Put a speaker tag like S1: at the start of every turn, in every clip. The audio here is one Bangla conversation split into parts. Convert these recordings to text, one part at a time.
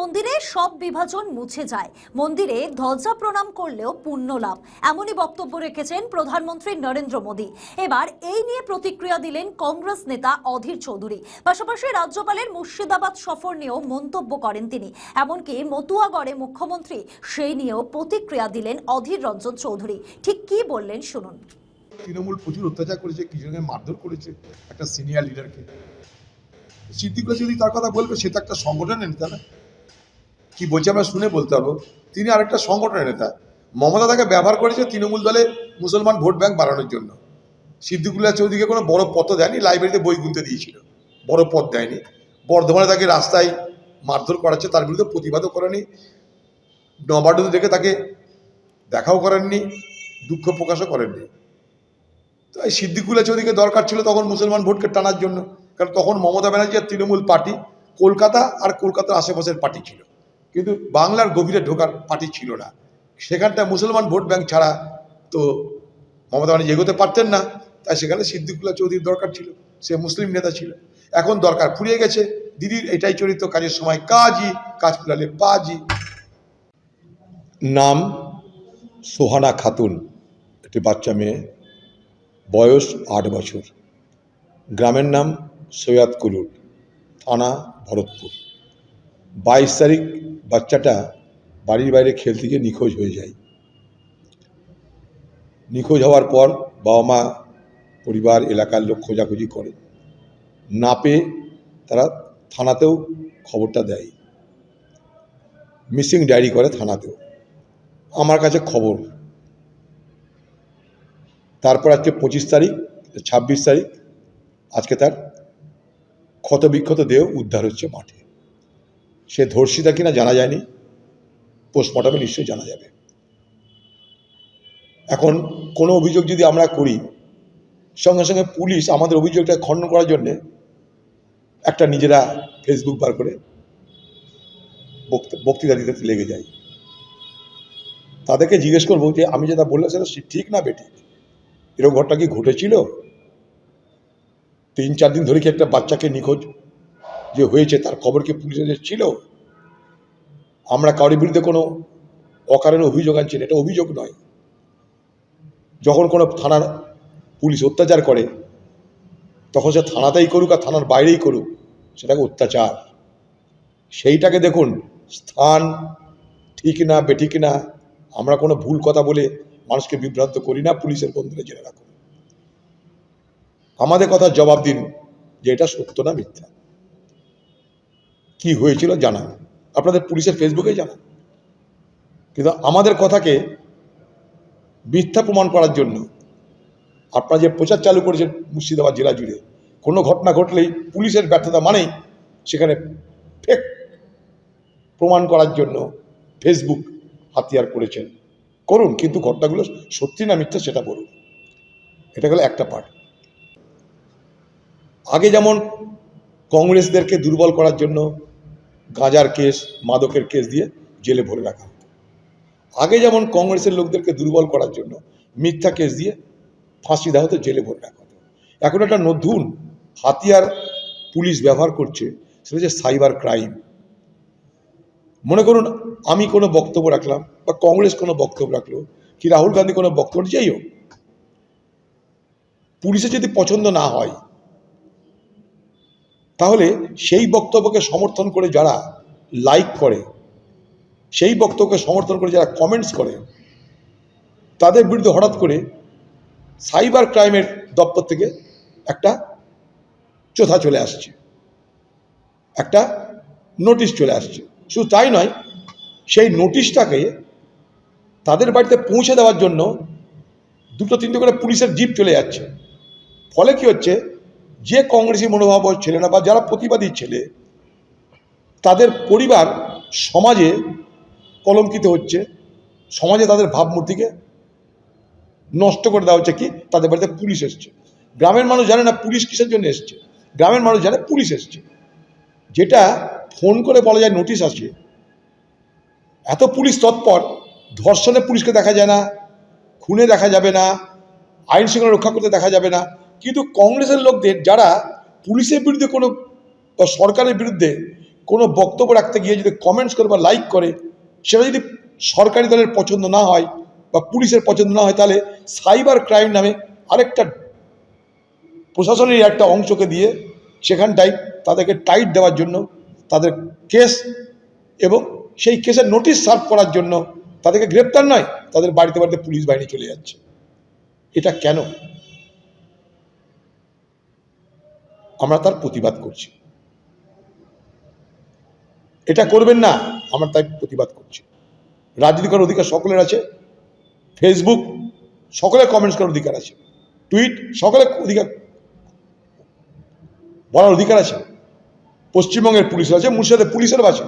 S1: মন্দিরে সব বিভাজন মুছে যায়। মন্দিরে ধ্বজা প্রণাম করলেও পুণ্য লাভ। এমনই বক্তব্য রেখেছেন প্রধানমন্ত্রী নরেন্দ্র মোদী। এবার এই নিয়ে প্রতিক্রিয়া দিলেন কংগ্রেস নেতা অধীর চৌধুরী। পাশাপাশি রাজ্যপালের মুর্শিদাবাদ সফর নিয়েও মন্তব্য করেন তিনি। এমনকি মতুয়াগড়ে মুখ্যমন্ত্রী সেই নিয়েও প্রতিক্রিয়া দিলেন অধীর রঞ্জন চৌধুরী। ঠিক কি বললেন শুনুন।
S2: তৃণমূল প্রচুর অত্যাচার করেছে কিছুজনকে মারধর করেছে একটা সিনিয়র লিডারকে সিদ্দিকুল্লা যদি তার কথা বলবে, সে তো একটা সংগঠনের নেতা না। কি বলছে আমরা শুনে বলতে পারব। তিনি আরেকটা সংগঠনের নেতা। মমতা তাকে ব্যবহার করেছে তৃণমূল দলে মুসলমান ভোট ব্যাংক বাড়ানোর জন্য। সিদ্দিকুল্লাহ চৌধুরীকে কোনো বড় তো দেয়নি, লাইব্রেরিতে বই গুনতে দিয়েছিল। বড় পদ দেয়নি। বর্ধমানে তাকে রাস্তায় মারধর করাচ্ছে, তার বিরুদ্ধে প্রতিবাদও করেনি। নবাডুতে দেখে তাকে দেখাও করেননি, দুঃখ প্রকাশও করেননি। তাই সিদ্দিকুল্লা চৌধুরীকে দরকার ছিল তখন মুসলমান ভোটকে টানার জন্য। কারণ তখন মমতা ব্যানার্জি আর তৃণমূল পার্টি, কলকাতা আর কলকাতার আশেপাশের পার্টি ছিল। কিন্তু বাংলার গভীরে ঢোকার পার্টি ছিল না। সেখানটা মুসলমান ভোট ব্যাংক ছাড়া তো মমতা ব্যানার্জি এগোতে পারতেন না। তাই সেখানে সিদ্দিকুল্লা চৌধুরীর দরকার ছিল। সে মুসলিম নেতা ছিল। এখন দরকার ফুরিয়ে গেছে। দিদির এটাই চরিত্র, কাজের সময় কাজই, কাজ ফুরালে পাজি
S3: নাম সোহানা খাতুন, একটি বাচ্চা মেয়ে, বয়স আট বছর। গ্রামের নাম সৈয়দ কুলুর, থানা ভরতপুর। বাইশ তারিখ বাচ্চাটা বাড়ির বাইরে খেলতে গিয়ে নিখোঁজ হয়ে যায়। নিখোঁজ হওয়ার পর বাবা মা, পরিবার, এলাকার লোক খোঁজাখুঁজি করে। না পেয়ে তারা থানাতেও খবরটা দেয়। মিসিং ডায়েরি করে থানাতেও। আমার কাছে খবর। তারপর আজকে পঁচিশ তারিখ, ছাব্বিশ তারিখ, আজকে তার ক্ষতবিক্ষত দেহ উদ্ধার হচ্ছে মাঠে। সে ধর্ষিতা কিনা জানা যায়নি। পোস্টমর্টমে নিশ্চয়ই জানা যাবে। এখন কোনো অভিযোগ যদি আমরা করি, সঙ্গে সঙ্গে পুলিশ আমাদের অভিযোগটা খণ্ডন করার জন্যে একটা নিজেরা ফেসবুক বার করে বক্ত- বক্তৃতা দিতে লেগে যায়। তাদেরকে জিজ্ঞেস করব যে, আমি যেটা বললাম সেটা ঠিক না বেটি এরকম ঘটনা কি ঘটেছিল? তিন চার দিন ধরে কি একটা বাচ্চাকে নিখোঁজ যে হয়েছে তার খবর কি পুলিশের ছিল? আমরা কারোর বিরুদ্ধে কোনো অকারণে অভিযোগ আনছি না, এটা অভিযোগ নয়। যখন কোনো থানার পুলিশ অত্যাচার করে তখন সে থানাতেই করুক আর থানার বাইরেই করুক সেটাকে অত্যাচার। সেইটাকে দেখুন স্থান ঠিক না বেঠিক না আমরা কোনো ভুল কথা বলে মানুষকে বিভ্রান্ত করি না পুলিশের বন্ধুরা জেনে রাখুন। আমাদের কথা জবাব দিন যে এটা সত্য না মিথ্যা। কি হয়েছিল জানান। আপনাদের পুলিশের ফেসবুকে জানান। কিন্তু আমাদের কথাকে মিথ্যা প্রমাণ করার জন্য আপনারা যে প্রচার চালু করেছেন মুর্শিদাবাদ জেলা জুড়ে, কোনো ঘটনা ঘটলেই পুলিশের ব্যর্থতা মানেই সেখানে ফেক প্রমাণ করার জন্য ফেসবুক হাতিয়ার করেছেন। করুন, কিন্তু ঘটনাগুলো সত্যি না মিথ্যা সেটা বলুন। এটা হলো একটা পার্ট আগে যেমন কংগ্রেসদেরকে দুর্বল করার জন্য গাঁজার কেস, মাদকের কেস দিয়ে জেলে ভরে রাখা হতো। আগে যেমন কংগ্রেসের লোকদেরকে দুর্বল করার জন্য মিথ্যা কেস দিয়ে ফাঁসি দেওয়া হতো, জেলে ভরে রাখা হতো। এখন একটা নতুন হাতিয়ার পুলিশ ব্যবহার করছে, সেটা হচ্ছে সাইবার ক্রাইম। মনে করুন, আমি কোনো বক্তব্য রাখলাম বা কংগ্রেস কোনো বক্তব্য রাখল, কি রাহুল গান্ধী কোনো বক্তব্য যাই হোক। পুলিশের যদি পছন্দ না হয় তাহলে সেই বক্তব্যকে সমর্থন করে যারা লাইক করে, সেই বক্তব্যকে সমর্থন করে যারা কমেন্টস করে, তাদের বিরুদ্ধে হঠাৎ করে সাইবার ক্রাইমের দপ্তর থেকে একটা চোথা চলে আসছে। একটা নোটিশ চলে আসছে। শুধু তাই নয়, সেই নোটিশটাকে তাদের বাড়িতে পৌঁছে দেওয়ার জন্য দুটো তিনটে করে পুলিশের জিপ চলে যাচ্ছে। ফলে কি হচ্ছে? যে কংগ্রেসি মনোভাব ছেলে না বা যারা প্রতিবাদী ছেলে, তাদের পরিবার সমাজে কলঙ্কিত হচ্ছে, সমাজে তাদের ভাবমূর্তিকে নষ্ট করে দেওয়া হচ্ছে কি? তাদের বাড়িতে পুলিশ এসছে। গ্রামের মানুষ জানে না পুলিশ কিসের জন্য এসছে। গ্রামের মানুষ জানে পুলিশ এসছে। যেটা ফোন করে বলা যায় নোটিশ আছে এত পুলিশ তৎপর, ধর্ষণে পুলিশকে দেখা যায় না, খুনে দেখা যাবে না আইন শৃঙ্খলা রক্ষা করতে দেখা যাবে না। কিন্তু কংগ্রেসের লোকদের যারা পুলিশের বিরুদ্ধে কোনো বা সরকারের বিরুদ্ধে কোনো বক্তব্য রাখতে গিয়ে যদি কমেন্টস করে বা লাইক করে, সেটা যদি সরকারি দলের পছন্দ না হয় বা পুলিশের পছন্দ না হয়, তাহলে সাইবার ক্রাইম নামে আরেকটা প্রশাসনের একটা অংশকে দিয়ে সেখানটায় তাদেরকে টাইট দেওয়ার জন্য, তাদের কেস এবং সেই কেসের নোটিশ সার্ভ করার জন্য তাদেরকে গ্রেপ্তার নয়, তাদের বাড়িতে বাড়িতে পুলিশ বাহিনী চলে যাচ্ছে। এটা কেন? আমরা তার প্রতিবাদ করছি। এটা করবেন না, আমরা তাই প্রতিবাদ করছি। রাজনীতি করার অধিকার সকলের আছে ফেসবুক সকলের কমেন্টস করার অধিকার আছে টুইট সকলের অধিকার বলার অধিকার আছে, পশ্চিমবঙ্গের পুলিশের আছে, মুর্শিদাবাদের পুলিশেরও আছে।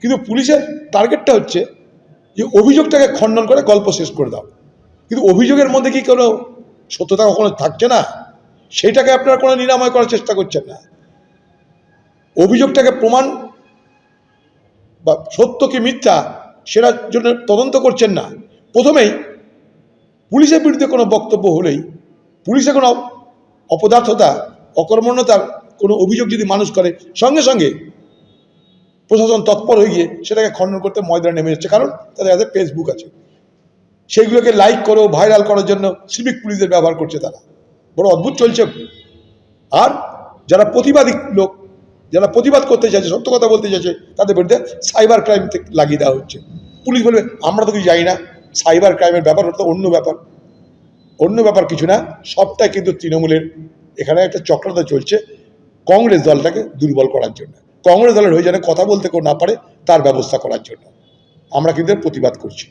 S3: কিন্তু পুলিশের টার্গেটটা হচ্ছে যে অভিযোগটাকে খণ্ডন করে গল্প শেষ করে দাও। কিন্তু অভিযোগের মধ্যে কি কোনো সত্যতা কখনো থাকছে না? সেটাকে আপনারা কোনো নিরাময় করার চেষ্টা করছেন না। অভিযোগটাকে প্রমাণ বা সত্য কি মিথ্যা সেটার জন্য তদন্ত করছেন না। প্রথমেই পুলিশের বিরুদ্ধে কোনো বক্তব্য হলেই পুলিশের কোনো অপদার্থতা, অকর্মণ্যতার কোনো অভিযোগ যদি মানুষ করে, সঙ্গে সঙ্গে প্রশাসন তৎপর হয়ে গিয়ে সেটাকে খণ্ডন করতে ময়দানে নেমে যাচ্ছে কারণ তাদের হাতে ফেসবুক আছে। সেইগুলোকে লাইক করো ভাইরাল করার জন্য সিভিক পুলিশদের ব্যবহার করছে তারা। বড় অদ্ভুত চলছে। আর যারা প্রতিবাদী লোক, যারা প্রতিবাদ করতে চাইছে, সত্য কথা বলতে চাইছে, তাদের বিরুদ্ধে সাইবার ক্রাইম লাগিয়ে দেওয়া হচ্ছে। পুলিশ বলবে, আমরা তো কিছু জানি না। সাইবার ক্রাইমের ব্যাপার ওটা অন্য ব্যাপার। অন্য ব্যাপার কিছু না। সবটাই কিন্তু তৃণমূলের। এখানে একটা চক্রতা চলছে কংগ্রেস দলটাকে দুর্বল করার জন্য। কংগ্রেস দলের হয়ে যেন কথা বলতে কেউ না পারে, তার ব্যবস্থা করার জন্য। আমরা কিন্তু প্রতিবাদ করছি।